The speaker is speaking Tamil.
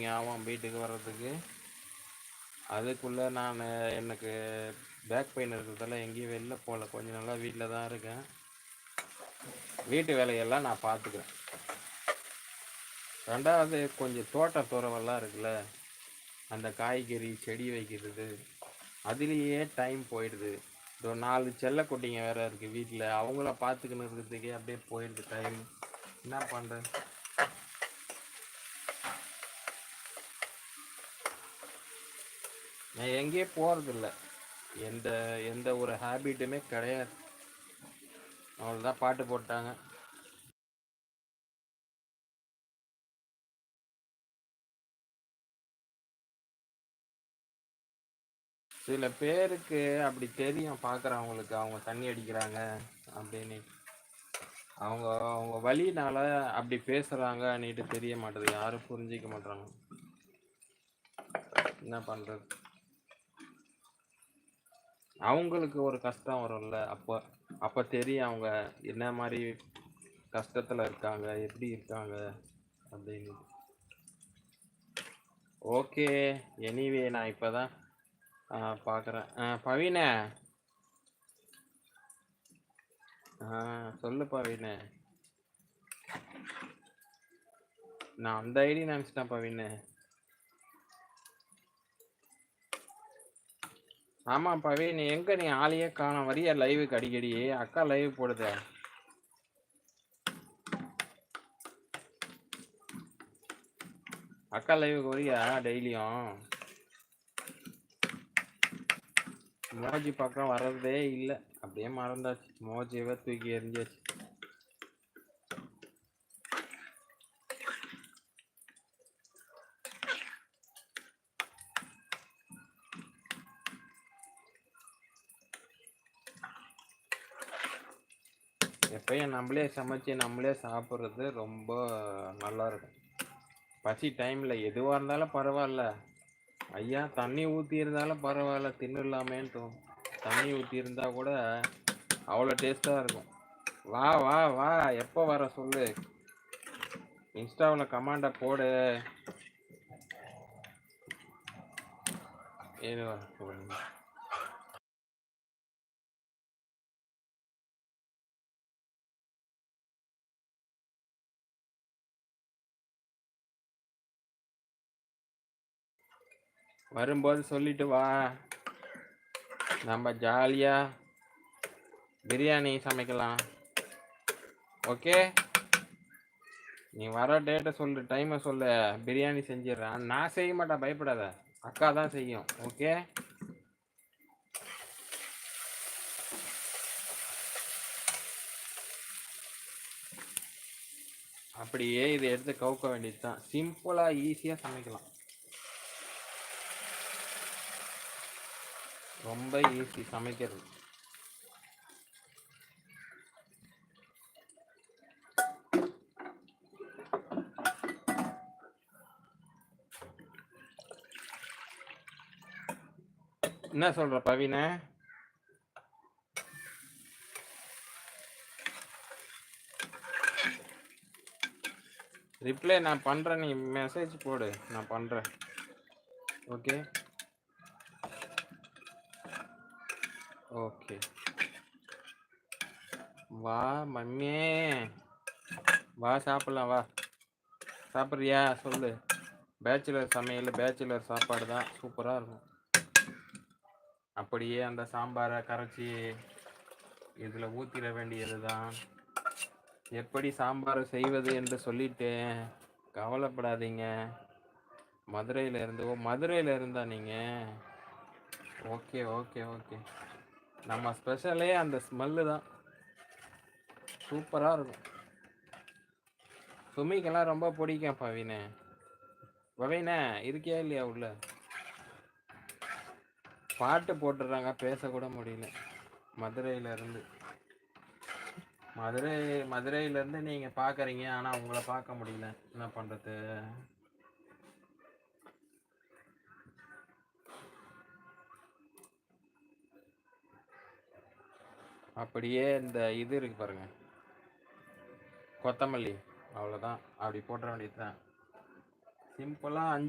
டைமிங் ஆகும் வீட்டுக்கு வர்றதுக்கு. அதுக்குள்ளே நான் எனக்கு பேக் பெயின் இருக்கிறதால எங்கேயும் வெளில போகல. கொஞ்சம் நல்லா வீட்டில் தான் இருக்கேன். வீட்டு வேலையெல்லாம் நான் பார்த்துக்கிறேன். ரெண்டாவது கொஞ்சம் தோட்ட துறவெல்லாம் இருக்குல்ல அந்த காய்கறி செடி வைக்கிறது அதுலேயே டைம் போயிடுது. இதோ நாலு செல்ல குட்டிங்க வேற இருக்குது வீட்டில் அவங்கள பார்த்துக்கணும் இருக்கிறதுக்கே அப்படியே போயிடுது டைம் என்ன பண்ணுறேன் நான் எங்கேயும் போகிறதில்ல எந்த எந்த ஒரு ஹேபிட்டுமே கிடையாது. அவ்வளோதான் பாட்டு போட்டாங்க. சில பேருக்கு அப்படி தெரியும் பார்க்குறவங்களுக்கு அவங்க தண்ணி அடிக்கிறாங்க அப்படின்னு. அவங்க அவங்க வழினால அப்படி பேசுகிறாங்கன்னுட்டு தெரிய மாட்டேது. யாரும் புரிஞ்சிக்க மாட்டாங்க என்ன பண்ணுறது அவங்களுக்கு ஒரு கஷ்டம் வரும்ல. அப்போ அப்போ தெரியும் அவங்க என்ன மாதிரி கஷ்டத்தில் இருக்காங்க எப்படி இருக்காங்க அப்படின்னு. ஓகே எனிவே நான் இப்போ தான் பார்க்குறேன் பவீனே. சொல்லு பவீனே. நான் அந்த ஐடி நினச்சிட்டேன் பவீனு. ஆமா பவி நீ எங்கே நீ ஆளையே காணோம்? வரியா லைவுக்கு அடிக்கடி? அக்கா லைவ் போடுத. அக்கா லைவுக்கு வரியா டெய்லியும்? மோஜி பக்கம் வர்றதே இல்லை. அப்படியே மறந்தாச்சு. மோஜியவே தூக்கி எரிஞ்சாச்சு எப்பயும் நம்மளே சமைச்சு நம்மளே சாப்பிட்றது ரொம்ப நல்லா இருக்கும். பசி டைமில் எதுவாக இருந்தாலும் பரவாயில்ல. ஐயா தண்ணி ஊற்றி இருந்தாலும் பரவாயில்ல தின்னுடலாமேன்னு தோணும் தண்ணி ஊற்றி இருந்தால் கூட அவ்வளோ டேஸ்ட்டாக இருக்கும். வா வா வா எப்போ வர சொல்லு. இன்ஸ்டாவில் கமாண்டை போடு. ஏதோ வரும்போது சொல்லிட்டு வா. நம்ம ஜாலியாக பிரியாணி சமைக்கலாம். ஓகே? நீ வர டேட்டை சொல்லு டைமை சொல்லு. பிரியாணி செஞ்சிடுறேன். நான் செய்ய மாட்டேன் பயப்படாத. அக்கா தான் செய்யும். ஓகே? அப்படியே இதை எடுத்து கவுக்க வேண்டியது தான் சிம்பிளாக ஈஸியாக சமைக்கலாம். ரொம்ப ஈஸி சமைக்கிறது. என்ன சொல்ற பவின? ரிப்ளை நான் பண்றேன் நீ மெசேஜ் போடு நான் பண்றேன். Okay okay. வா மம்மியே. வா சாப்பிடலாம் வா. சாப்பிட்றியா? சொல்லு. பேச்சுலர் சமையல் பேச்சுலர் சாப்பாடு தான். சூப்பராக இருக்கும். அப்படியே அந்த சாம்பாரை கரைச்சி இதில் ஊற்றிட வேண்டியது தான் எப்படி சாம்பார் செய்வது என்று சொல்லிட்டேன். கவலைப்படாதீங்க. மதுரையில் இருந்து ஓ மதுரையில் இருந்தா நீங்கள் ஓகே ஓகே ஓகே. நம்ம ஸ்பெஷலே அந்த ஸ்மெல்லு தான். சூப்பராக இருக்கும். சுமிக்கெல்லாம் ரொம்ப பிடிக்கும் பவினே. பவினே இருக்கியா இல்லையா உள்ள? பாட்டு போட்டுடுறாங்க பேசக்கூட முடியல. மதுரையிலேருந்து மதுரை மதுரையிலேருந்து நீங்கள் பார்க்குறீங்க ஆனால் உங்களை பார்க்க முடியல. என்ன பண்ணுறது அப்படியே இந்த இது இருக்கு பாருங்க. கொத்தமல்லி. அவ்வளோதான் அப்படி போட்டுற வேண்டியது தான் சிம்பிளாக அஞ்சு